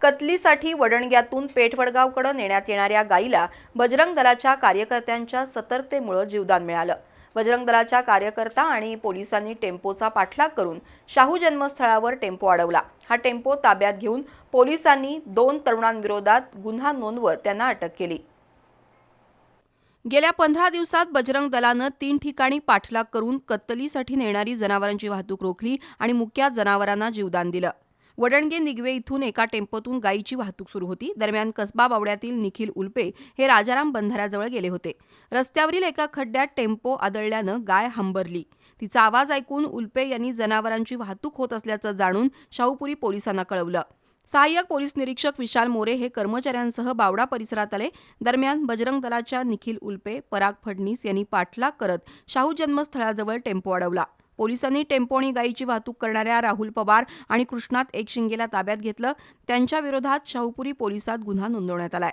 कतलीसाठी वडणग्यातून पेठवडगावकडे नेण्यात येणाऱ्या गायीला बजरंग दलाच्या कार्यकर्त्यांच्या सतर्कतेमुळे जीवदान मिळालं. बजरंग दलाच्या कार्यकर्ता आणि पोलिसांनी टेम्पोचा पाठलाग करून शाहू जन्मस्थळावर टेम्पो अडवला. हा टेम्पो ताब्यात घेऊन पोलिसांनी दोन तरुणांविरोधात गुन्हा नोंदवत त्यांना अटक केली. गेल्या पंधरा दिवसात बजरंग दलानं तीन ठिकाणी पाठलाग करून कत्तलीसाठी नेणारी जनावरांची वाहतूक रोखली आणि मुक्या जनावरांना जीवदान दिलं. वडणगे निगवे इथून एका टेम्पोतून गायीची वाहतूक सुरू होती. दरम्यान कसबा बावड्यातील निखिल उल्पे हे राजाराम बंधाऱ्याजवळ गेले होते. रस्त्यावरील एका खड्ड्यात टेम्पो आदळल्यानं गाय हंबरली. तिचा आवाज ऐकून उल्पे यांनी जनावरांची वाहतूक होत असल्याचं जाणून शाहूपुरी पोलिसांना कळवलं. सहाय्यक पोलीस निरीक्षक विशाल मोरे हे कर्मचाऱ्यांसह बावडा परिसरात आले. दरम्यान बजरंग दलाच्या निखिल उल्पे पराग फडणीस यांनी पाठलाग करत शाहू जन्मस्थळाजवळ टेम्पो अडवला. पोलिसांनी टेम्पो आणि गायीची वाहतूक करणाऱ्या राहुल पवार आणि कृष्णात एक शिंगेला ताब्यात घेतलं. त्यांच्या विरोधात शाहूपुरी पोलिसात गुन्हा नोंदवण्यात आलाय.